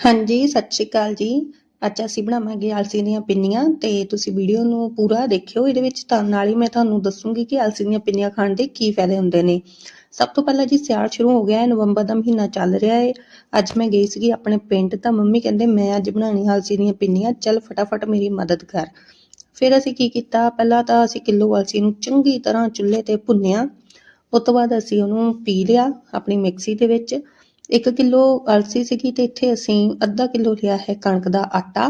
ਹਾਂਜੀ, ਸਤਿ ਸ਼੍ਰੀ ਅਕਾਲ ਜੀ। ਅੱਜ ਅਸੀਂ ਬਣਾਵਾਂਗੇ ਆਲਸੀ ਦੀਆਂ ਪਿੰਨੀਆਂ ਤੇ ਤੁਸੀਂ ਵੀਡੀਓ ਨੂੰ ਪੂਰਾ ਦੇਖਿਓ। ਇਹਦੇ ਵਿੱਚ ਤਾਂ ਨਾਲ ਹੀ ਮੈਂ ਤੁਹਾਨੂੰ ਦੱਸੂਗੀ ਕਿ ਆਲਸੀ ਦੀਆਂ ਪਿੰਨੀਆਂ ਖਾਣ ਦੇ ਕੀ ਫਾਇਦੇ ਹੁੰਦੇ ਨੇ। ਸਭ ਤੋਂ ਪਹਿਲਾਂ ਜੀ, ਸਿਆਲ ਸ਼ੁਰੂ ਹੋ ਗਿਆ ਹੈ, ਨਵੰਬਰ ਦਾ ਮਹੀਨਾ ਚੱਲ ਰਿਹਾ ਹੈ। ਅੱਜ ਮੈਂ ਗਈ ਸੀਗੀ ਆਪਣੇ ਪਿੰਡ ਤਾਂ ਮੰਮੀ ਕਹਿੰਦੇ, ਮੈਂ ਅੱਜ ਬਣਾਉਣੀ ਆਲਸੀ ਦੀਆਂ ਪਿੰਨੀਆਂ, ਚੱਲ ਫਟਾਫਟ ਮੇਰੀ ਮਦਦ ਕਰ। ਫਿਰ ਅਸੀਂ ਕੀ ਕੀਤਾ? ਪਹਿਲਾਂ ਤਾਂ ਅਸੀਂ ਕਿਲੋ ਆਲਸੀ ਨੂੰ ਚੰਗੀ ਤਰ੍ਹਾਂ ਚੁੱਲ੍ਹੇ ਤੇ ਭੁੰਨਿਆ। ਉਸ ਤੋਂ ਬਾਅਦ ਅਸੀਂ ਉਹਨੂੰ ਪੀ ਲਿਆ ਆਪਣੀ ਮਿਕਸੀ ਦੇ ਵਿੱਚ। 1 ਕਿਲੋ ਅਲਸੀ ਸੀਗੀ ਤੇ ਇੱਥੇ ਅਸੀਂ ਅੱਧਾ ਕਿਲੋ ਲਿਆ ਹੈ ਕਣਕ ਦਾ ਆਟਾ।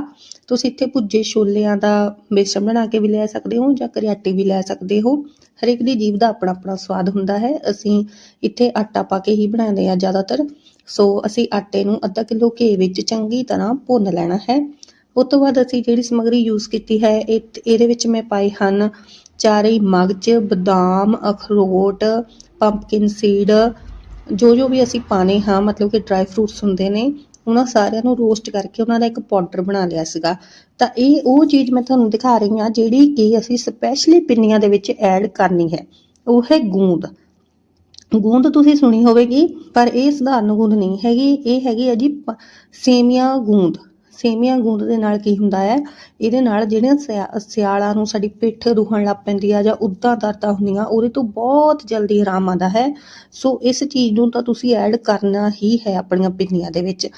ਤੁਸੀਂ ਇੱਥੇ ਭੁੱਜੇ ਛੋਲਿਆਂ ਦਾ ਬੇਸਣ ਬਣਾ ਕੇ ਵੀ ਲੈ ਸਕਦੇ ਹੋ ਜਾਂ ਕਰਿਆਟੀ ਵੀ ਲੈ ਸਕਦੇ ਹੋ। ਹਰੇਕ ਦੀ ਜੀਭ ਦਾ ਆਪਣਾ ਆਪਣਾ ਸਵਾਦ ਹੁੰਦਾ ਹੈ। ਅਸੀਂ ਇੱਥੇ ਆਟਾ ਪਾ ਕੇ ਹੀ ਬਣਾਉਂਦੇ ਆ ਜ਼ਿਆਦਾਤਰ। ਸੋ ਅਸੀਂ ਆਟੇ ਨੂੰ ਅੱਧਾ ਕਿਲੋ ਘੇ ਵਿੱਚ ਚੰਗੀ ਤਰ੍ਹਾਂ ਭੁੰਨ ਲੈਣਾ ਹੈ। ਉਸ ਤੋਂ ਬਾਅਦ ਅਸੀਂ ਜਿਹੜੀ ਸਮੱਗਰੀ ਯੂਜ਼ ਕੀਤੀ ਹੈ, ਇਹ ਇਹਦੇ ਵਿੱਚ ਮੈਂ ਪਾਏ ਹਨ ਚਾਰੇ ਮਗਜ, ਬਦਾਮ, ਅਖਰੋਟ ਪੰਪਕਿਨ ਸੀਡ ਜੋ ਜੋ ਵੀ ਅਸੀਂ ਪਾਣੇ ਹਾਂ, ਮਤਲਬ ਕਿ ਡਰਾਈ ਫਰੂਟਸ ਹੁੰਦੇ ਨੇ, ਉਹਨਾਂ ਸਾਰਿਆਂ ਨੂੰ ਰੋਸਟ ਕਰਕੇ ਉਹਨਾਂ ਦਾ ਇੱਕ ਪਾਊਡਰ ਬਣਾ ਲਿਆ ਸੀਗਾ। ਤਾਂ ਇਹ ਉਹ ਚੀਜ਼ ਮੈਂ ਤੁਹਾਨੂੰ ਦਿਖਾ ਰਹੀ ਹਾਂ, ਜਿਹੜੀ ਕਿ ਅਸੀਂ ਸਪੈਸ਼ਲੀ ਪਿੰਨੀਆਂ ਦੇ ਵਿੱਚ ਐਡ ਕਰਨੀ ਹੈ। ਉਹ ਹੈ ਗੂੰਦ। ਗੂੰਦ ਤੁਸੀਂ ਸੁਣੀ ਹੋਵੇਗੀ, ਪਰ ਇਹ ਸਧਾਰਨ ਗੂੰਦ ਨਹੀਂ ਹੈਗੀ। ਇਹ ਹੈਗੀ ਹੈ ਜੀ ਪ- ਸੇਮੀਆਂ ਗੂੰਦ। ਸੇਮੀਆਂ ਗੂੰਦ ਦੇ ਨਾਲ ਕੀ ਹੁੰਦਾ ਹੈ? ਇਹਦੇ ਨਾਲ ਜਿਹੜੀਆਂ ਸਿਆ- ਸਿਆਲਾਂ ਨੂੰ ਸਾਡੀ ਪਿੱਠ ਦੁਖਣ ਲੱਗ ਪੈਂਦੀ ਆ ਜਾਂ ਉਦਾਂ ਦਰਦਾਂ ਹੁੰਦੀਆਂ, ਉਹਦੇ ਤੋਂ ਬਹੁਤ ਜਲਦੀ ਆਰਾਮ ਆਉਂਦਾ ਹੈ। ਸੋ ਇਸ ਚੀਜ਼ ਨੂੰ ਤਾਂ ਤੁਸੀਂ ਐਡ ਕਰਨਾ ਹੀ ਹੈ ਆਪਣੀਆਂ ਪਿੰਨੀਆਂ ਦੇ ਵਿੱਚ।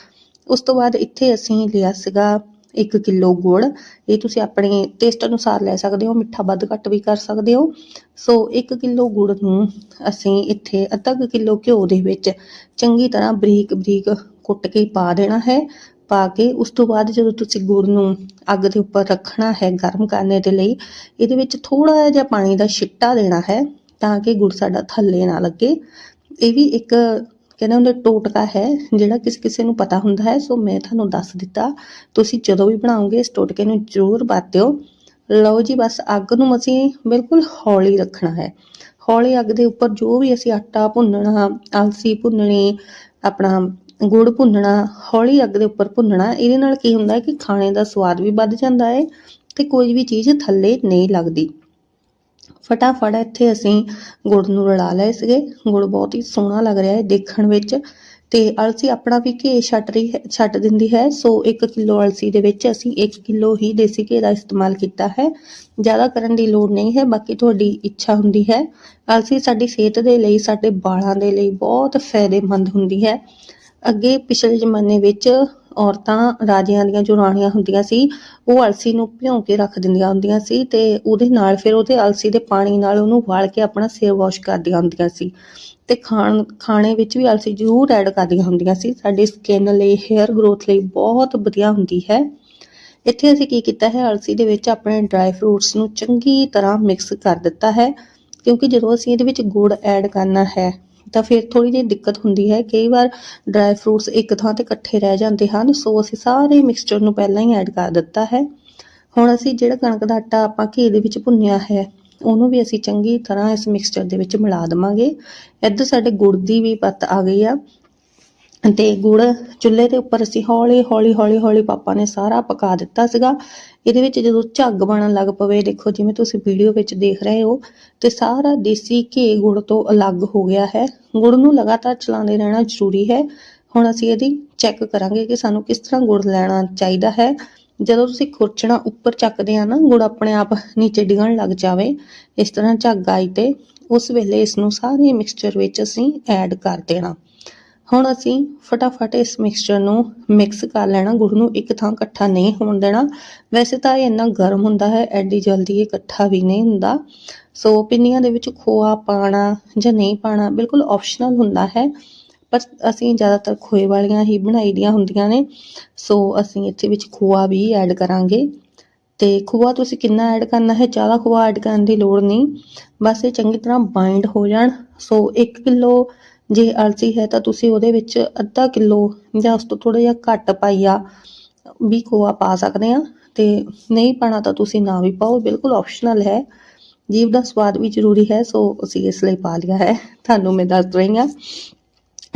ਉਸ ਤੋਂ ਬਾਅਦ ਇੱਥੇ ਅਸੀਂ ਲਿਆ ਸੀਗਾ 1 ਕਿਲੋ ਗੁੜ। ਇਹ ਤੁਸੀਂ ਆਪਣੇ ਟੇਸਟ ਅਨੁਸਾਰ ਲੈ ਸਕਦੇ ਹੋ, ਮਿੱਠਾ ਵੱਧ ਘੱਟ ਵੀ ਕਰ ਸਕਦੇ ਹੋ। ਸੋ 1 ਕਿਲੋ ਗੁੜ ਨੂੰ ਅਸੀਂ ਇੱਥੇ ਅੱਧਾ ਕੁ ਕਿਲੋ ਘਿਓ ਦੇ ਵਿੱਚ ਚੰਗੀ ਤਰ੍ਹਾਂ ਬਰੀਕ ਬਰੀਕ ਕੁੱਟ ਕੇ ਪਾ ਦੇਣਾ ਹੈ। ਪਾ ਕੇ ਉਸ ਤੋਂ ਬਾਅਦ ਜਦੋਂ ਤੁਸੀਂ ਗੁੜ ਨੂੰ ਅੱਗ ਦੇ ਉੱਪਰ ਰੱਖਣਾ ਹੈ, ਗਰਮ ਕਰਨੇ ਦੇ ਲਈ, ਇਹਦੇ ਵਿੱਚ ਥੋੜਾ ਜਿਹਾ ਪਾਣੀ ਦਾ ਛਿੱਟਾ ਦੇਣਾ ਹੈ ਤਾਂ ਕਿ ਗੁੜ ਸਾਡਾ ਥੱਲੇ ਨਾ ਲੱਗੇ। ਇਹ ਵੀ ਇੱਕ ਕਹਿੰਦੇ ਹੁੰਦੇ ਟੋਟਕਾ ਹੈ, ਜਿਹੜਾ ਕਿਸੇ ਕਿਸੇ ਨੂੰ ਪਤਾ ਹੁੰਦਾ ਹੈ। ਸੋ ਮੈਂ ਤੁਹਾਨੂੰ ਦੱਸ ਦਿੱਤਾ, ਤੁਸੀਂ ਜਦੋਂ ਵੀ ਬਣਾਓਗੇ ਇਸ ਟੋਟਕੇ ਨੂੰ ਜ਼ਰੂਰ ਵਰਤਿਓ। ਲਓ ਜੀ, ਬਸ ਅੱਗ ਨੂੰ ਅਸੀਂ ਬਿਲਕੁਲ ਹੌਲੀ ਰੱਖਣਾ ਹੈ। ਹੌਲੀ ਅੱਗ ਦੇ ਉੱਪਰ ਜੋ ਵੀ ਅਸੀਂ ਆਟਾ ਭੁੰਨਣਾ, ਆਲਸੀ ਭੁੰਨਣੀ, ਆਪਣਾ ਗੁੜ ਭੁੰਨਣਾ, ਹੌਲੀ ਅੱਗ ਦੇ ਉੱਪਰ ਭੁੰਨਣਾ, ਇਹਦੇ ਨਾਲ ਕੀ ਹੁੰਦਾ ਹੈ ਕਿ ਖਾਣੇ ਦਾ ਸਵਾਦ ਵੀ ਵੱਧ ਜਾਂਦਾ ਹੈ ਤੇ ਕੋਈ ਵੀ ਚੀਜ਼ ਥੱਲੇ ਨਹੀਂ ਲੱਗਦੀ। ਫਟਾਫਟ ਇੱਥੇ ਅਸੀਂ ਗੁੜ ਨੂੰ ਰਲਾ ਲਏ ਸੀਗੇ। ਗੁੜ ਬਹੁਤ ਹੀ ਸੋਹਣਾ ਲੱਗ ਰਿਹਾ ਹੈ ਦੇਖਣ ਵਿੱਚ ਤੇ ਅਲਸੀ ਆਪਣਾ ਵੀ ਘੇ ਛੱਡ ਰਹੀ ਹੈ ਛੱਡ ਦਿੰਦੀ ਹੈ। ਸੋ 1 ਕਿਲੋ ਅਲਸੀ ਦੇ ਵਿੱਚ ਅਸੀਂ 1 ਕਿਲੋ ਹੀ ਦੇਸੀ ਘੇ ਦਾ ਇਸਤੇਮਾਲ ਕੀਤਾ ਹੈ। ਜ਼ਿਆਦਾ ਕਰਨ ਦੀ ਲੋੜ ਨਹੀਂ ਹੈ, ਬਾਕੀ ਤੁਹਾਡੀ ਇੱਛਾ ਹੁੰਦੀ ਹੈ। ਅਲਸੀ ਸਾਡੀ ਸਿਹਤ ਦੇ ਲਈ, ਸਾਡੇ ਵਾਲਾਂ ਦੇ ਲਈ ਬਹੁਤ ਫਾਇਦੇਮੰਦ ਹੁੰਦੀ ਹੈ। ਅੱਗੇ ਪਿਛਲੇ ਜ਼ਮਾਨੇ ਵਿੱਚ ਔਰਤਾਂ ਰਾਜਿਆਂ ਦੀਆਂ ਜੋ ਰਾਣੀਆਂ ਹੁੰਦੀਆਂ ਸੀ, ਉਹ ਅਲਸੀ ਨੂੰ ਭਿਉਂ ਕੇ ਰੱਖ ਦਿੰਦੀਆਂ ਹੁੰਦੀਆਂ ਸੀ ਤੇ ਉਹਦੇ ਨਾਲ ਫਿਰ ਉਹਦੇ ਅਲਸੀ ਦੇ ਪਾਣੀ ਨਾਲ ਉਹਨੂੰ ਵਾਲ ਕੇ ਆਪਣਾ ਸਿਰ ਵਾਸ਼ ਕਰਦੀਆਂ ਹੁੰਦੀਆਂ ਸੀ ਤੇ ਖਾਣ, ਖਾਣੇ ਵਿੱਚ ਵੀ ਅਲਸੀ ਜ਼ਰੂਰ ਐਡ ਕਰਦੀਆਂ ਹੁੰਦੀਆਂ ਸੀ। ਸਾਡੀ ਸਕਿਨ ਲਈ ਹੇਅਰ ਗਰੋਥ ਲਈ ਬਹੁਤ ਵਧੀਆ ਹੁੰਦੀ ਹੈ। ਇੱਥੇ ਅਸੀਂ ਕੀ ਕੀਤਾ ਹੈ, ਅਲਸੀ ਦੇ ਵਿੱਚ ਆਪਣੇ ਡਰਾਈ ਫਰੂਟਸ ਨੂੰ ਚੰਗੀ ਤਰ੍ਹਾਂ ਮਿਕਸ ਕਰ ਦਿੱਤਾ ਹੈ ਕਿਉਂਕਿ ਜਦੋਂ ਅਸੀਂ ਇਹਦੇ ਵਿੱਚ ਗੁੜ ਐਡ ਕਰਨਾ ਹੈ ਤਾਂ ਫਿਰ ਥੋੜੀ ਜਿਹੀ ਦਿੱਕਤ ਹੁੰਦੀ ਹੈ। ਕਈ ਵਾਰ ਡਰਾਈ ਫਰੂਟਸ ਇੱਕ ਥਾਂ ਤੇ ਇਕੱਠੇ ਰਹਿ ਜਾਂਦੇ ਹਨ, ਸੋ ਅਸੀਂ ਸਾਰੇ ਮਿਕਸਚਰ ਨੂੰ ਪਹਿਲਾਂ ਹੀ ਐਡ ਕਰ ਦਿੱਤਾ ਹੈ। ਹੁਣ ਅਸੀਂ ਜਿਹੜਾ ਕਣਕ ਦਾ ਆਟਾ ਆਪਾਂ ਘੀ ਦੇ ਵਿੱਚ ਭੁੰਨਿਆ ਹੈ, ਉਹਨੂੰ ਵੀ ਅਸੀਂ ਚੰਗੀ ਤਰ੍ਹਾਂ ਇਸ ਮਿਕਸਚਰ ਦੇ ਵਿੱਚ ਮਿਲਾ ਦਵਾਂਗੇ। ਇੱਧਰ ਸਾਡੇ ਗੁੜ ਦੀ ਵੀ ਪੱਤ ਆ ਗਈ ਆ। ਤੇ ਗੁੜ ਚੁੱਲ੍ਹੇ ਦੇ ਉੱਪਰ ਅਸੀਂ ਹੌਲੀ ਹੌਲੀ ਹੌਲੀ ਹੌਲੀ ਪਾਪਾ ਨੇ ਸਾਰਾ ਪਕਾ ਦਿੱਤਾ ਸੀਗਾ। ਇਹਦੇ ਵਿੱਚ ਜਦੋਂ ਝੱਗ ਬਣਨ ਲੱਗ ਪਵੇ, ਦੇਖੋ ਜਿਵੇਂ ਤੁਸੀਂ ਵੀਡੀਓ ਵਿੱਚ ਦੇਖ ਰਹੇ ਹੋ, ਤੇ ਸਾਰਾ ਦੇਸੀ ਘੇ ਗੁੜ ਤੋਂ ਅਲੱਗ ਹੋ ਗਿਆ ਹੈ। ਗੁੜ ਨੂੰ ਲਗਾਤਾਰ ਚਲਾਉਂਦੇ ਰਹਿਣਾ ਜ਼ਰੂਰੀ ਹੈ। ਹੁਣ ਅਸੀਂ ਇਹਦੀ ਚੈੱਕ ਕਰਾਂਗੇ ਕਿ ਸਾਨੂੰ ਕਿਸ ਤਰ੍ਹਾਂ ਗੁੜ ਲੈਣਾ ਚਾਹੀਦਾ ਹੈ। ਜਦੋਂ ਤੁਸੀਂ ਖੁਰਚਣਾ ਉੱਪਰ ਚੱਕਦੇ ਆ ਨਾ, ਗੁੜ ਆਪਣੇ ਆਪ ਨੀਚੇ ਡਿੱਗਣ ਲੱਗ ਜਾਵੇ, ਇਸ ਤਰ੍ਹਾਂ ਝੱਗ ਆਈ ਤੇ ਉਸ ਵੇਲੇ ਇਸ ਨੂੰ ਸਾਰੇ ਮਿਕਸਚਰ ਵਿੱਚ ਅਸੀਂ ਐਡ ਕਰ ਦੇਣਾ। ਹੁਣ ਅਸੀਂ ਫਟਾਫਟ ਇਸ ਮਿਕਸਚਰ ਨੂੰ ਮਿਕਸ ਕਰ ਲੈਣਾ, ਗੁੜ ਨੂੰ ਇੱਕ ਥਾਂ ਇਕੱਠਾ ਨਹੀਂ ਹੋਣ ਦੇਣਾ। ਵੈਸੇ ਤਾਂ ਇਹ ਇੰਨਾ ਗਰਮ ਹੁੰਦਾ ਹੈ, ਐਡੀ ਜਲਦੀ ਇਹ ਇਕੱਠਾ ਵੀ ਨਹੀਂ ਹੁੰਦਾ। ਸੋ ਪਿੰਨੀਆਂ ਦੇ ਵਿੱਚ ਖੋਆ ਪਾਣਾ ਜਾਂ ਨਹੀਂ ਪਾਣਾ ਬਿਲਕੁਲ ਆਪਸ਼ਨਲ ਹੁੰਦਾ ਹੈ, ਪਰ ਅਸੀਂ ਜ਼ਿਆਦਾਤਰ ਖੋਏ ਵਾਲੀਆਂ ਹੀ ਬਣਾਈ ਦੀਆਂ ਹੁੰਦੀਆਂ ਨੇ। ਸੋ ਅਸੀਂ ਇੱਥੇ ਵਿੱਚ ਖੋਆ ਵੀ ਐਡ ਕਰਾਂਗੇ। ਤੇ ਖੋਆ ਤੁਸੀਂ ਕਿੰਨਾ ਐਡ ਕਰਨਾ ਹੈ, ਜ਼ਿਆਦਾ ਖੋਆ ਐਡ ਕਰਨ ਦੀ ਲੋੜ ਨਹੀਂ। ਬਸ ਇਹ ਚੰਗੀ ਤਰ੍ਹਾਂ ਬਾਈਂਡ ਹੋ ਜਾਣ। ਸੋ 1 ਕਿਲੋ ਜੇ ਅਲਸੀ ਹੈ ਤਾਂ ਤੁਸੀਂ ਉਹਦੇ ਵਿੱਚ ਅੱਧਾ ਕਿਲੋ ਜਾਂ ਉਸ ਤੋਂ ਥੋੜਾ ਜਿਹਾ ਘੱਟ ਪਾਈਆ ਵੀ ਖੋਆ ਪਾ ਸਕਦੇ ਆ ਤੇ ਨਹੀਂ ਪਾਣਾ ਤਾਂ ਤੁਸੀਂ ਨਾ ਵੀ ਪਾਓ, ਬਿਲਕੁਲ ਆਪਸ਼ਨਲ ਹੈ। ਜੀਭ ਦਾ ਸਵਾਦ ਵੀ ਜ਼ਰੂਰੀ ਹੈ, ਸੋ ਅਸੀਂ ਇਸ ਲਈ ਪਾ ਲਿਆ ਹੈ। ਤੁਹਾਨੂੰ ਮੈਂ ਦੱਸ ਰਹੀ ਹਾਂ,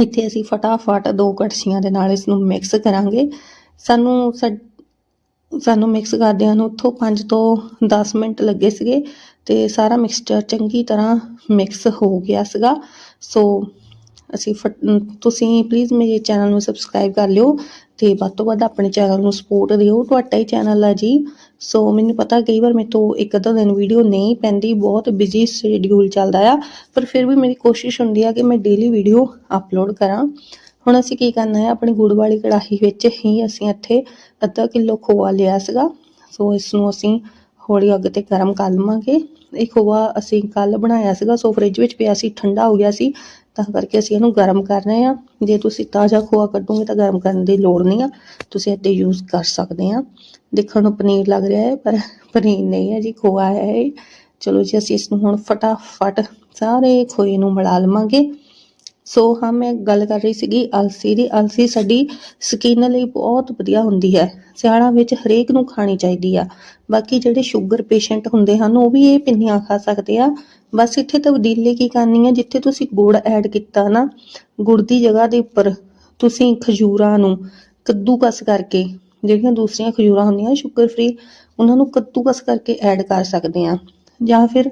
ਇੱਥੇ ਅਸੀਂ ਫਟਾਫਟ ਦੋ ਕੜਛੀਆਂ ਦੇ ਨਾਲ ਇਸ ਨੂੰ ਮਿਕਸ ਕਰਾਂਗੇ। ਸਾਨੂੰ ਸਾ- ਸਾਨੂੰ ਮਿਕਸ ਕਰਦਿਆਂ ਨੂੰ ਉੱਥੋਂ 5 ਤੋਂ 10 ਮਿੰਟ ਲੱਗੇ ਸੀਗੇ ਤੇ ਸਾਰਾ ਮਿਕਸਚਰ ਚੰਗੀ ਤਰ੍ਹਾਂ ਮਿਕਸ ਹੋ ਗਿਆ ਸੀਗਾ। ਸੋ ਅਸੀਂ ਫਟ- ਤੁਸੀਂ ਪਲੀਜ਼ ਮੇਰੇ ਚੈਨਲ ਨੂੰ ਸਬਸਕ੍ਰਾਈਬ ਕਰ ਲਿਓ ਤੇ ਵੱਧ ਤੋਂ ਵੱਧ ਆਪਣੇ ਚੈਨਲ ਨੂੰ ਸਪੋਰਟ ਦਿਓ। ਤੁਹਾਡਾ ਹੀ ਚੈਨਲ ਆ ਜੀ। ਸੋ ਮੈਨੂੰ ਪਤਾ ਕਈ ਵਾਰ ਮੇਰੇ ਤੋਂ ਇੱਕ ਅੱਧਾ ਦਿਨ ਵੀਡੀਓ ਨਹੀਂ ਪੈਂਦੀ, ਬਹੁਤ ਬਿਜ਼ੀ ਸ਼ਡਿਊਲ ਚੱਲਦਾ ਆ। ਪਰ ਫਿਰ ਵੀ ਮੇਰੀ ਕੋਸ਼ਿਸ਼ ਹੁੰਦੀ ਆ ਕਿ ਮੈਂ ਡੇਲੀ ਵੀਡੀਓ ਅਪਲੋਡ ਕਰਾਂ। ਹੁਣ ਅਸੀਂ ਕੀ ਕਰਨਾ ਹੈ ਆਪਣੀ ਗੁੜ ਵਾਲੀ ਕੜਾਹੀ ਵਿੱਚ ਹੀ ਅਸੀਂ ਇੱਥੇ ਅੱਧਾ ਕਿਲੋ ਖੋਆ ਲਿਆ ਸੀਗਾ। ਸੋ ਇਸ ਨੂੰ ਅਸੀਂ ਹੌਲੀ ਅੱਗ ਤੇ ਗਰਮ ਕਰ ਲਵਾਂਗੇ। ਇਹ ਖੋਆ ਅਸੀਂ ਕੱਲ ਬਣਾਇਆ ਸੀਗਾ ਸੋ ਫ੍ਰਿਜ ਵਿੱਚ ਪਿਆ ਸੀ, ਠੰਡਾ ਹੋ ਗਿਆ ਸੀ। ਤਾਂ ਕਰਕੇ ਅਸੀਂ ਇਹਨੂੰ ਗਰਮ ਕਰ ਰਹੇ ਹਾਂ। ਜੇ ਤੁਸੀਂ ਤਾਜ਼ਾ ਖੋਆ ਕੱਢੋਗੇ ਤਾਂ ਗਰਮ ਕਰਨ ਦੀ ਲੋੜ ਨਹੀਂ ਆ। ਤੁਸੀਂ ਇੱਥੇ ਯੂਜ਼ ਕਰ ਸਕਦੇ ਆ ਦੇਖਣ ਨੂੰ ਪਨੀਰ ਲੱਗ ਰਿਹਾ ਹੈ, ਪਰ ਪਨੀਰ ਨਹੀਂ ਹੈ ਜੀ, ਖੋਆ ਹੈ ਚਲੋ ਜੀ, ਅਸੀਂ ਇਸ ਨੂੰ ਹੁਣ ਫਟਾਫਟ ਸਾਰੇ ਖੋਏ ਨੂੰ ਮਿਲਾ ਲਵਾਂਗੇ। ਸੋ ਹਾਂ, ਮੈਂ ਗੱਲ ਕਰ ਰਹੀ ਸੀਗੀ ਅਲਸੀ ਦੀ। ਅਲਸੀ ਸਾਡੀ ਸਕਿਨ ਲਈ ਬਹੁਤ ਵਧੀਆ ਹੁੰਦੀ ਹੈ। ਸਿਆਲਾਂ ਵਿੱਚ ਹਰੇਕ ਨੂੰ ਖਾਣੀ ਚਾਹੀਦੀ ਆ। ਬਾਕੀ ਜਿਹੜੇ ਸ਼ੂਗਰ ਪੇਸ਼ੈਂਟ ਹੁੰਦੇ ਹਨ, ਉਹ ਵੀ ਇਹ ਪਿੰਨੀਆਂ ਖਾ ਸਕਦੇ ਆ। ਬਸ ਇੱਥੇ ਤਬਦੀਲੀ ਕੀ ਕਰਨੀ ਹੈ? ਜਿੱਥੇ ਤੁਸੀਂ ਗੁੜ ਐਡ ਕੀਤਾ ਨਾ, ਗੁੜ ਦੀ ਜਗ੍ਹਾ ਦੇ ਉੱਪਰ ਤੁਸੀਂ ਖਜੂਰਾਂ ਨੂੰ ਕੱਦੂਕਸ ਕਰਕੇ, ਜਿਹੜੀਆਂ ਦੂਸਰੀਆਂ ਖਜੂਰਾਂ ਹੁੰਦੀਆਂ ਸ਼ੂਗਰ ਫ੍ਰੀ ਉਹਨਾਂ ਨੂੰ ਕੱਦੂਕਸ ਕਰਕੇ ਐਡ ਕਰ ਸਕਦੇ ਆ। ਜਾਂ ਫਿਰ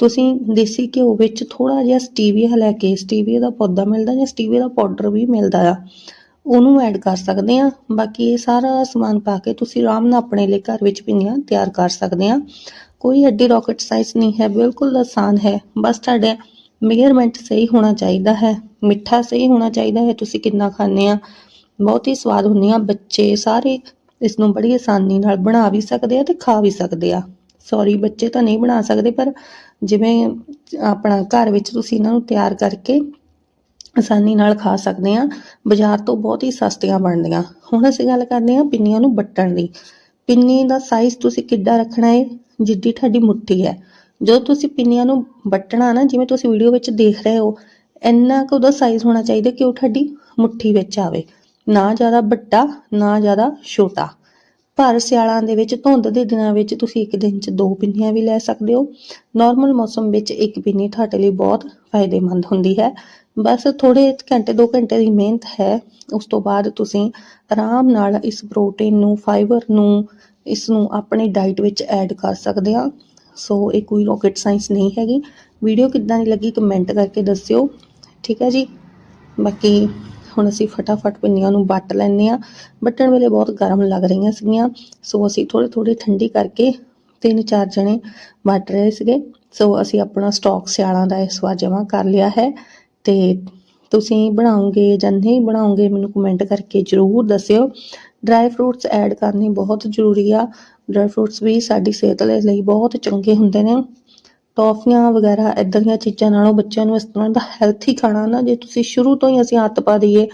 ਤੁਸੀਂ ਦੇਸੀ ਘਿਓ ਵਿੱਚ ਥੋੜਾ ਜਿਹਾ ਸਟੀਵੀਆ ਲੈ ਕੇ, ਸਟੀਵੀਆ ਦਾ ਪੌਦਾ ਮਿਲਦਾ ਜਾਂ ਸਟੀਵੀਆ ਦਾ ਪਾਊਡਰ ਵੀ ਮਿਲਦਾ ਆ, ਉਹਨੂੰ ਐਡ ਕਰ ਸਕਦੇ ਆ। ਬਾਕੀ ਇਹ ਸਾਰਾ ਸਮਾਨ ਪਾ ਕੇ ਤੁਸੀਂ ਆਰਾਮ ਨਾਲ ਆਪਣੇ ਲਈ ਘਰ ਵਿੱਚ ਪਿੰਨੀਆਂ ਤਿਆਰ ਕਰ ਸਕਦੇ ਆ। ਕੋਈ ਐਡੀ ਰਾਕਟ ਸਾਇੰਸ ਨਹੀਂ ਹੈ, ਬਿਲਕੁਲ ਆਸਾਨ ਹੈ। ਬਸ ਤੁਹਾਡੇ ਮੇਜਰਮੈਂਟ ਸਹੀ ਹੋਣਾ ਚਾਹੀਦਾ ਹੈ, ਮਿੱਠਾ ਸਹੀ ਹੋਣਾ ਚਾਹੀਦਾ ਹੈ, ਤੁਸੀਂ ਕਿੰਨਾ ਖਾਂਦੇ ਆ। ਬਹੁਤ ਹੀ ਸਵਾਦ ਹੁੰਦੀਆਂ ਬੱਚੇ ਸਾਰੇ ਇਸ ਨੂੰ ਬੜੀ ਆਸਾਨੀ ਨਾਲ ਬਣਾ ਵੀ ਸਕਦੇ ਆ ਤੇ ਖਾ ਵੀ ਸਕਦੇ ਆ। ਸੌਰੀ ਬੱਚੇ ਤਾਂ ਨਹੀਂ ਬਣਾ ਸਕਦੇ, ਪਰ ਜਿਵੇਂ ਆਪਣਾ ਘਰ ਵਿੱਚ ਤੁਸੀਂ ਇਹਨਾਂ ਨੂੰ ਤਿਆਰ ਕਰਕੇ ਆਸਾਨੀ ਨਾਲ ਖਾ ਸਕਦੇ ਆ ਬਾਜ਼ਾਰ ਤੋਂ ਬਹੁਤ ਹੀ ਸਸਤੀਆਂ ਬਣਦੀਆਂ। ਹੁਣ ਅਸੀਂ ਗੱਲ ਕਰਦੇ ਆ ਪਿੰਨੀਆਂ ਨੂੰ ਵੱਟਣ ਦੀ। ਪਿੰਨੀ ਦਾ ਸਾਈਜ਼ ਤੁਸੀਂ ਕਿੱਡਾ ਰੱਖਣਾ ਹੈ ਜਿੱਡੀ ਤੁਹਾਡੀ ਮੁੱਠੀ ਹੈ। ਜਦੋਂ ਤੁਸੀਂ ਪਿੰਨੀਆਂ ਨੂੰ ਵੱਟਣਾ ਨਾ, ਜਿਵੇਂ ਤੁਸੀਂ ਵੀਡੀਓ ਵਿੱਚ ਦੇਖ ਰਹੇ ਹੋ, ਇੰਨਾ ਕੁ ਉਹਦਾ ਸਾਈਜ਼ ਹੋਣਾ ਚਾਹੀਦਾ ਕਿ ਉਹ ਤੁਹਾਡੀ ਮੁੱਠੀ ਵਿੱਚ ਆਵੇ। ਨਾ ਜ਼ਿਆਦਾ ਵੱਡਾ, ਨਾ ਜ਼ਿਆਦਾ ਛੋਟਾ। ਪਰ ਸਿਆਲਾਂ ਦੇ ਵਿੱਚ, ਧੁੰਦ ਦੇ ਦਿਨਾਂ ਵਿੱਚ ਤੁਸੀਂ ਇੱਕ ਦਿਨ 'ਚ ਦੋ ਪਿੰਨੀਆਂ ਵੀ ਲੈ ਸਕਦੇ ਹੋ। ਨਾਰਮਲ ਮੌਸਮ ਵਿੱਚ ਇੱਕ ਪਿੰਨੀ ਤੁਹਾਡੇ ਲਈ ਬਹੁਤ ਫਾਇਦੇਮੰਦ ਹੁੰਦੀ ਹੈ। ਬਸ ਥੋੜੇ ਘੰਟੇ 2 ਘੰਟੇ ਦੀ ਮਿਹਨਤ ਹੈ। ਉਸ ਤੋਂ ਬਾਅਦ ਤੁਸੀਂ ਆਰਾਮ ਨਾਲ ਇਸ ਪ੍ਰੋਟੀਨ ਨੂੰ ਫਾਈਬਰ ਨੂੰ, ਇਸ ਨੂੰ ਆਪਣੀ ਡਾਈਟ ਵਿੱਚ ਐਡ ਕਰ ਸਕਦੇ ਆ ਸੋ ਇਹ ਕੋਈ ਰਾਕਟ ਸਾਇੰਸ ਨਹੀਂ ਹੈਗੀ। ਵੀਡੀਓ ਕਿੱਦਾਂ ਦੀ ਲੱਗੀ ਕਮੈਂਟ ਕਰਕੇ ਦੱਸਿਓ। ਠੀਕ ਹੈ ਜੀ? ਬਾਕੀ ਹੁਣ ਅਸੀਂ ਫਟਾਫਟ ਪਿੰਨੀਆਂ ਨੂੰ ਵੱਟ ਲੈਂਦੇ ਆ ਵੱਟਣ ਵੇਲੇ ਬਹੁਤ ਗਰਮ ਲੱਗ ਰਹੀਆਂ ਸੀਗੀਆਂ। ਸੋ ਅਸੀਂ ਥੋੜੇ ਥੋੜੇ ਠੰਡੀ ਕਰਕੇ ਤਿੰਨ ਚਾਰ ਜਣੇ ਵੱਟ ਰਹੇ ਸੀਗੇ। ਸੋ ਅਸੀਂ ਆਪਣਾ ਸਟਾਕ ਸਿਆਲਾਂ ਦਾ ਇਸ ਵਾਰ ਜਮ੍ਹਾਂ ਕਰ ਲਿਆ ਹੈ। ਤੇ ਤੁਸੀਂ ਬਣਾਉਂਗੇ ਜਾਂ ਨਹੀਂ ਬਣਾਉਂਗੇ ਮੈਨੂੰ ਕਮੈਂਟ ਕਰਕੇ ਜਰੂਰ ਦੱਸਿਓ। ਡਰਾਈ ਫਰੂਟਸ ਐਡ ਕਰਨੇ ਬਹੁਤ ਜ਼ਰੂਰੀ ਆ। ਡਰਾਈ ਫਰੂਟਸ ਵੀ ਸਾਡੀ ਸਿਹਤ ਲਈ ਬਹੁਤ ਚੰਗੇ ਹੁੰਦੇ ਨੇ। ਟੌਫੀਆਂ ਵਗੈਰਾ ਇਦਾਂ ਦੀਆਂ ਚੀਜ਼ਾਂ ਨਾਲੋਂ ਬੱਚਿਆਂ ਨੂੰ ਇਸ ਤਰ੍ਹਾਂ ਦਾ ਹੈਲਥੀ ਖਾਣਾ ਨਾ, ਜੇ ਤੁਸੀਂ ਸ਼ੁਰੂ ਤੋਂ ਹੀ ਅਸੀਂ ਹੱਥ ਪਾ ਦਈਏ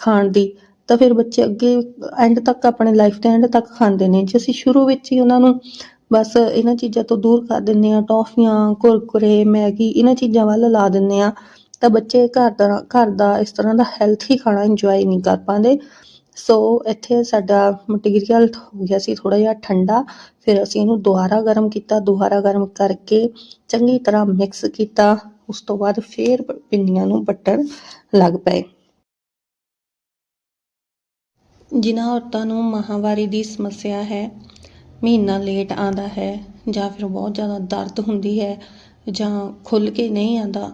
ਖਾਣ ਦੀ, ਤਾਂ ਫਿਰ ਬੱਚੇ ਅੱਗੇ ਐਂਡ ਤੱਕ ਆਪਣੇ ਲਾਈਫ ਦੇ ਐਂਡ ਤੱਕ ਖਾਂਦੇ ਨੇ। ਜੇ ਅਸੀਂ ਸ਼ੁਰੂ ਵਿੱਚ ਹੀ ਉਹਨਾਂ ਨੂੰ ਬਸ ਇਹਨਾਂ ਚੀਜ਼ਾਂ ਤੋਂ ਦੂਰ ਕਰ ਦਿੰਨੇ ਆ ਟੌਫੀਆਂ, ਕੁਰਕੁਰੇ, ਮੈਗੀ, ਇਹਨਾਂ ਚੀਜ਼ਾਂ ਵੱਲ ਲਾ ਦਿੰਨੇ ਆ ਤਾਂ ਬੱਚੇ ਘਰ ਦਾ ਘਰ ਦਾ ਇਸ ਤਰ੍ਹਾਂ ਦਾ ਹੈਲਥੀ ਖਾਣਾ ਇੰਜੋਏ ਨਹੀਂ ਕਰ ਪਾਉਂਦੇ। ਸੋ ਇੱਥੇ ਸਾਡਾ ਮਟੀਰੀਅਲ ਹੋ ਗਿਆ ਸੀ ਥੋੜਾ ਜਿਹਾ ਠੰਡਾ ਫਿਰ ਅਸੀਂ ਇਹਨੂੰ ਦੁਬਾਰਾ ਗਰਮ ਕੀਤਾ, ਦੁਬਾਰਾ ਗਰਮ ਕਰਕੇ ਚੰਗੀ ਤਰ੍ਹਾਂ ਮਿਕਸ ਕੀਤਾ। ਉਸ ਤੋਂ ਬਾਅਦ ਫੇਰ ਪਿੰਨੀਆਂ ਨੂੰ ਵੱਟਣ ਲੱਗ ਪਏ। ਜਿਨ੍ਹਾਂ ਔਰਤਾਂ ਨੂੰ ਮਾਹਵਾਰੀ ਦੀ ਸਮੱਸਿਆ ਹੈ, ਮਹੀਨਾ ਲੇਟ ਆਂਦਾ ਹੈ ਜਾਂ ਫਿਰ ਬਹੁਤ ਜ਼ਿਆਦਾ ਦਰਦ ਹੁੰਦੀ ਹੈ ਜਾਂ ਖੁੱਲ ਕੇ ਨਹੀਂ ਆਂਦਾ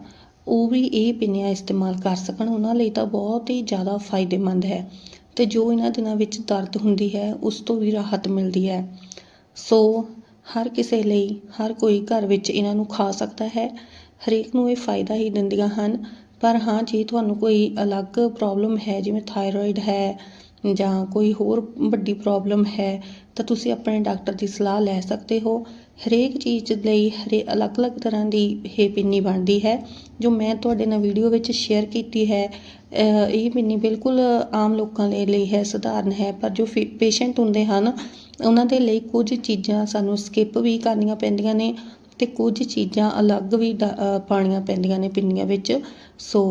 ਉਹ ਵੀ ਇਹ ਪਿੰਨੀਆਂ ਇਸਤੇਮਾਲ ਕਰ ਸਕਣ। ਉਹਨਾਂ ਲਈ ਤਾਂ ਬਹੁਤ ਹੀ ਜ਼ਿਆਦਾ ਫਾਇਦੇਮੰਦ ਹੈ ਤੇ ਜੋ ਇਹਨਾਂ ਦਿਨਾਂ ਵਿੱਚ ਦਰਦ ਹੁੰਦੀ ਹੈ, ਉਸ ਤੋਂ ਵੀ ਰਾਹਤ ਮਿਲਦੀ ਹੈ। ਸੋ ਹਰ ਕਿਸੇ ਲਈ ਹਰ ਕੋਈ ਘਰ ਵਿੱਚ ਇਹਨਾਂ ਨੂੰ ਖਾ ਸਕਦਾ ਹੈ। ਹਰੇਕ ਨੂੰ ਇਹ ਫਾਇਦਾ ਹੀ ਦਿੰਦੀਆਂ ਹਨ। ਪਰ ਹਾਂ ਜੇ, ਤੁਹਾਨੂੰ ਕੋਈ ਅਲੱਗ ਪ੍ਰੋਬਲਮ ਹੈ, ਜਿਵੇਂ ਥਾਇਰੋਇਡ ਹੈ ਜਾਂ ਕੋਈ ਹੋਰ ਵੱਡੀ ਪ੍ਰੋਬਲਮ ਹੈ, ਤਾਂ ਤੁਸੀਂ ਆਪਣੇ ਡਾਕਟਰ ਦੀ ਸਲਾਹ ਲੈ ਸਕਦੇ ਹੋ। ਹਰੇਕ ਚੀਜ਼ ਲਈ ਹਰੇ ਅਲੱਗ-ਅਲੱਗ ਤਰ੍ਹਾਂ ਦੀ ਇਹ ਪਿੰਨੀ ਬਣਦੀ ਹੈ। ਜੋ ਮੈਂ ਤੁਹਾਡੇ ਨਾਲ ਵੀਡੀਓ ਵਿੱਚ ਸ਼ੇਅਰ ਕੀਤੀ ਹੈ ਇਹ ਪਿੰਨੀ ਬਿਲਕੁਲ ਆਮ ਲੋਕਾਂ ਦੇ ਲਈ ਹੈ, ਸਧਾਰਨ ਹੈ, ਪਰ ਜੋ ਪੇਸ਼ੈਂਟ ਹੁੰਦੇ ਹਨ ਉਹਨਾਂ ਦੇ ਲਈ ਕੁਝ ਚੀਜ਼ਾਂ ਸਾਨੂੰ ਸਕਿੱਪ ਵੀ ਕਰਨੀਆਂ ਪੈਂਦੀਆਂ ਨੇ ਅਤੇ ਕੁਝ ਚੀਜ਼ਾਂ ਅਲੱਗ ਵੀ ਡ- ਪਾਉਣੀਆਂ ਪੈਂਦੀਆਂ ਨੇ ਪਿੰਨੀਆਂ ਵਿੱਚ। ਸੋ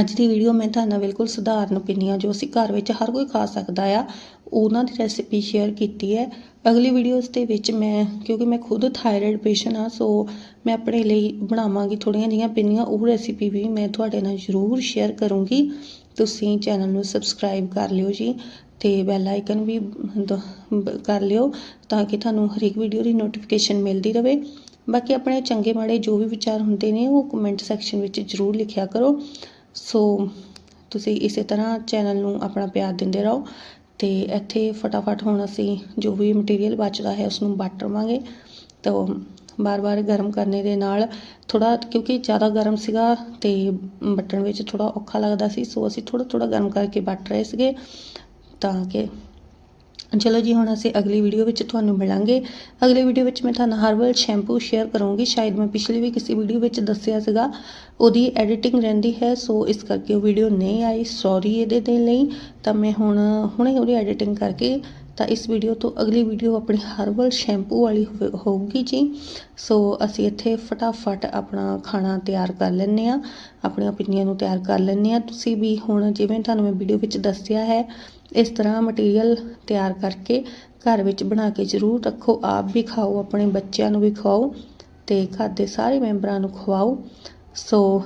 ਅੱਜ ਦੀ ਵੀਡੀਓ ਮੈਂ ਤੁਹਾਨੂੰ ਬਿਲਕੁਲ ਸਧਾਰਨ ਪਿੰਨੀਆਂ ਜੋ ਅਸੀਂ ਘਰ ਵਿੱਚ ਹਰ ਕੋਈ ਖਾ ਸਕਦਾ ਆ, ਉਹਨਾਂ ਦੀ ਰੈਸਿਪੀ ਸ਼ੇਅਰ ਕੀਤੀ ਹੈ। ਅਗਲੀ ਵੀਡੀਓਜ਼ ਦੇ ਵਿੱਚ ਮੈਂ, ਕਿਉਂਕਿ ਮੈਂ ਖੁਦ ਥਾਇਰਾਇਡ ਪੇਸ਼ੈਂਟ ਆ ਸੋ ਮੈਂ ਆਪਣੇ ਲਈ ਬਣਾਵਾਂਗੀ ਥੋੜ੍ਹੀਆਂ ਜਿਹੀਆਂ ਪਿੰਨੀਆਂ, ਉਹ ਰੈਸਿਪੀ ਵੀ ਮੈਂ ਤੁਹਾਡੇ ਨਾਲ ਜ਼ਰੂਰ ਸ਼ੇਅਰ ਕਰੂੰਗੀ। ਤੁਸੀਂ ਚੈਨਲ ਨੂੰ ਸਬਸਕ੍ਰਾਈਬ ਕਰ ਲਿਓ ਜੀ ਤੇ ਬੈਲ ਆਈਕਨ ਵੀ ਕਰ ਲਿਓ ਤਾਂ ਕਿ ਤੁਹਾਨੂੰ ਹਰੇਕ ਵੀਡੀਓ ਦੀ ਨੋਟੀਫਿਕੇਸ਼ਨ ਮਿਲਦੀ ਰਹੇ ਬਾਕੀ ਆਪਣੇ ਚੰਗੇ ਮਾੜੇ ਜੋ ਵੀ ਵਿਚਾਰ ਹੁੰਦੇ ਨੇ, ਉਹ ਕਮੈਂਟ ਸੈਕਸ਼ਨ ਵਿੱਚ ਜ਼ਰੂਰ ਲਿਖਿਆ ਕਰੋ। ਸੋ ਤੁਸੀਂ ਇਸੇ ਤਰ੍ਹਾਂ ਚੈਨਲ ਨੂੰ ਆਪਣਾ ਪਿਆਰ ਦਿੰਦੇ ਰਹੋ। ਤੇ ਇੱਥੇ ਫਟਾਫਟ ਹੁਣ ਅਸੀਂ ਜੋ ਵੀ ਮਟੀਰੀਅਲ ਬਚਦਾ ਹੈ ਉਸ ਨੂੰ ਵੱਟ ਲਵਾਂਗੇ। ਤਾਂ ਬਾਰ-ਬਾਰ ਗਰਮ ਕਰਨੇ ਦੇ ਨਾਲ ਥੋੜਾ ਕਿਉਂਕਿ ਜ਼ਿਆਦਾ ਗਰਮ ਸੀਗਾ ਤੇ ਵੱਟਣ ਵਿੱਚ ਥੋੜਾ ਔਖਾ ਲੱਗਦਾ ਸੀ, ਸੋ ਅਸੀਂ ਥੋੜਾ ਥੋੜਾ ਗਰਮ ਕਰਕੇ ਵੱਟ ਰਹੇ ਸੀਗੇ ਤਾਂ ਕਿ ਚਲੋ ਜੀ, ਹੁਣ ਅਸੀਂ ਅਗਲੀ ਵੀਡੀਓ ਵਿੱਚ ਤੁਹਾਨੂੰ ਮਿਲਾਂਗੇ। ਅਗਲੀ ਵੀਡੀਓ ਵਿੱਚ ਮੈਂ ਤੁਹਾਨੂੰ ਹਰਬਲ ਸ਼ੈਂਪੂ ਸ਼ੇਅਰ ਕਰੂੰਗੀ। ਸ਼ਾਇਦ ਮੈਂ ਪਿਛਲੀ ਵੀ ਕਿਸੇ ਵੀਡੀਓ ਵਿੱਚ ਦੱਸਿਆ ਸੀਗਾ, ਉਹਦੀ ਐਡੀਟਿੰਗ ਰਹਿੰਦੀ ਹੈ ਸੋ ਇਸ ਕਰਕੇ ਉਹ ਵੀਡੀਓ ਨਹੀਂ ਆਈ। ਸੌਰੀ ਇਹਦੇ ਦੇ ਲਈ। ਤਾਂ ਮੈਂ ਹੁਣ, ਹੁਣੇ ਉਹਦੀ ਐਡੀਟਿੰਗ ਕਰਕੇ ਤਾਂ ਇਸ ਵੀਡੀਓ ਤੋਂ ਅਗਲੀ ਵੀਡੀਓ ਆਪਣੀ ਹਰਬਲ ਸ਼ੈਂਪੂ ਵਾਲੀ ਹੋਵੇ- ਹੋਊਗੀ ਜੀ। ਸੋ ਅਸੀਂ ਇੱਥੇ ਫਟਾਫਟ ਆਪਣਾ ਖਾਣਾ ਤਿਆਰ ਕਰ ਲੈਂਦੇ ਆ ਆਪਣੀਆਂ ਪਿੰਨੀਆਂ ਨੂੰ ਤਿਆਰ ਕਰ ਲੈਂਦੇ ਆ ਤੁਸੀਂ ਵੀ ਹੁਣ ਜਿਵੇਂ ਤੁਹਾਨੂੰ ਮੈਂ ਵੀਡੀਓ ਵਿੱਚ ਦੱਸਿਆ ਹੈ ਇਸ ਤਰ੍ਹਾਂ ਮਟੀਰੀਅਲ ਤਿਆਰ ਕਰਕੇ ਘਰ ਵਿੱਚ ਬਣਾ ਕੇ ਜ਼ਰੂਰ ਰੱਖੋ। ਆਪ ਵੀ ਖਾਓ, ਆਪਣੇ ਬੱਚਿਆਂ ਨੂੰ ਵੀ ਖਵਾਓ ਅਤੇ ਘਰ ਦੇ ਸਾਰੇ ਮੈਂਬਰਾਂ ਨੂੰ ਖਵਾਓ। ਸੋ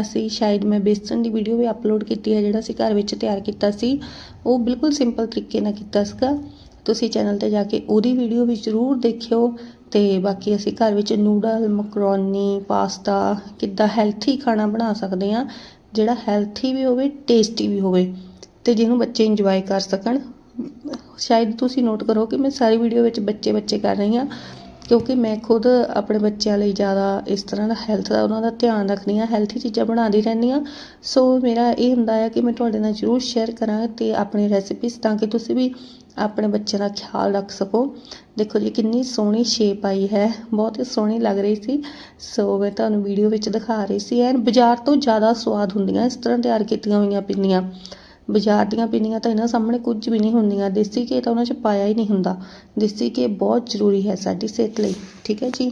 ਅਸੀਂ ਸ਼ਾਇਦ ਮੈਂ ਬੇਸਣ ਦੀ ਵੀਡੀਓ ਵੀ ਅਪਲੋਡ ਕੀਤੀ ਹੈ, ਜਿਹੜਾ ਅਸੀਂ ਘਰ ਵਿੱਚ ਤਿਆਰ ਕੀਤਾ ਸੀ, ਉਹ ਬਿਲਕੁਲ ਸਿੰਪਲ ਤਰੀਕੇ ਨਾਲ ਕੀਤਾ ਸੀਗਾ। ਤੁਸੀਂ ਚੈਨਲ ਤੇ ਜਾ ਕੇ ਉਹਦੀ ਵੀਡੀਓ ਵੀ ਜ਼ਰੂਰ ਦੇਖਿਓ ਤੇ ਬਾਕੀ ਅਸੀਂ ਘਰ ਵਿੱਚ ਨੂਡਲ ਮਕਰੋਨੀ ਪਾਸਤਾ ਕਿੱਦਾਂ ਹੈਲਥੀ ਖਾਣਾ ਬਣਾ ਸਕਦੇ ਆ ਜਿਹੜਾ ਹੈਲਥੀ ਵੀ ਹੋਵੇ ਟੇਸਟੀ ਵੀ ਹੋਵੇ। ਤੇ ਜਿਹਨੂੰ ਬੱਚੇ ਇੰਜੋਏ ਕਰ ਸਕਣ, ਸ਼ਾਇਦ ਤੁਸੀਂ ਨੋਟ ਕਰੋ ਕਿ ਮੈਂ ਸਾਰੀ ਵੀਡੀਓ ਵਿੱਚ ਬੱਚੇ ਬੱਚੇ ਕਰ ਰਹੀ ਹਾਂ, ਕਿਉਂਕਿ ਮੈਂ ਖੁਦ ਆਪਣੇ ਬੱਚਿਆਂ ਲਈ ਜ਼ਿਆਦਾ ਇਸ ਤਰ੍ਹਾਂ ਦਾ ਹੈਲਥ ਦਾ ਉਹਨਾਂ ਦਾ ਧਿਆਨ ਰੱਖਦੀ ਹਾਂ ਹੈਲਥੀ ਚੀਜ਼ਾਂ ਬਣਾਉਂਦੀ ਰਹਿੰਦੀ ਹਾਂ। ਸੋ ਮੇਰਾ ਇਹ ਹੁੰਦਾ ਹੈ ਕਿ ਮੈਂ ਤੁਹਾਡੇ ਨਾਲ ਜ਼ਰੂਰ ਸ਼ੇਅਰ ਕਰਾਂ ਤੇ ਆਪਣੀ ਰੈਸਿਪੀਜ਼ ਤਾਂ ਕਿ ਤੁਸੀਂ ਵੀ ਆਪਣੇ ਬੱਚਿਆਂ ਦਾ ਖਿਆਲ ਰੱਖ ਸਕੋ। ਦੇਖੋ ਜੀ, ਕਿੰਨੀ ਸੋਹਣੀ ਸ਼ੇਪ ਆਈ ਹੈ, ਬਹੁਤ ਹੀ ਸੋਹਣੀ ਲੱਗ ਰਹੀ ਸੀ। ਸੋ ਮੈਂ ਤੁਹਾਨੂੰ ਵੀਡੀਓ ਵਿੱਚ ਦਿਖਾ ਰਹੀ ਸੀ, ਐਨ ਬਾਜ਼ਾਰ ਤੋਂ ਜ਼ਿਆਦਾ ਸਵਾਦ ਹੁੰਦੀਆਂ, ਇਸ ਤਰ੍ਹਾਂ ਤਿਆਰ ਕੀਤੀਆਂ ਹੋਈਆਂ ਪਿੰਨੀਆਂ। ਬਾਜ਼ਾਰ ਦੀਆਂ ਪਿੰਨੀਆਂ ਤਾਂ ਇਹਨਾਂ ਸਾਹਮਣੇ ਕੁਝ ਵੀ ਨਹੀਂ ਹੁੰਦੀਆਂ। ਦੇਸੀ ਘੇ ਤਾਂ ਉਹਨਾਂ 'ਚ ਪਾਇਆ ਹੀ ਨਹੀਂ ਹੁੰਦਾ। ਦੇਸੀ ਘੇ ਬਹੁਤ ਜ਼ਰੂਰੀ ਹੈ ਸਾਡੀ ਸਿਹਤ ਲਈ। ਠੀਕ ਹੈ ਜੀ?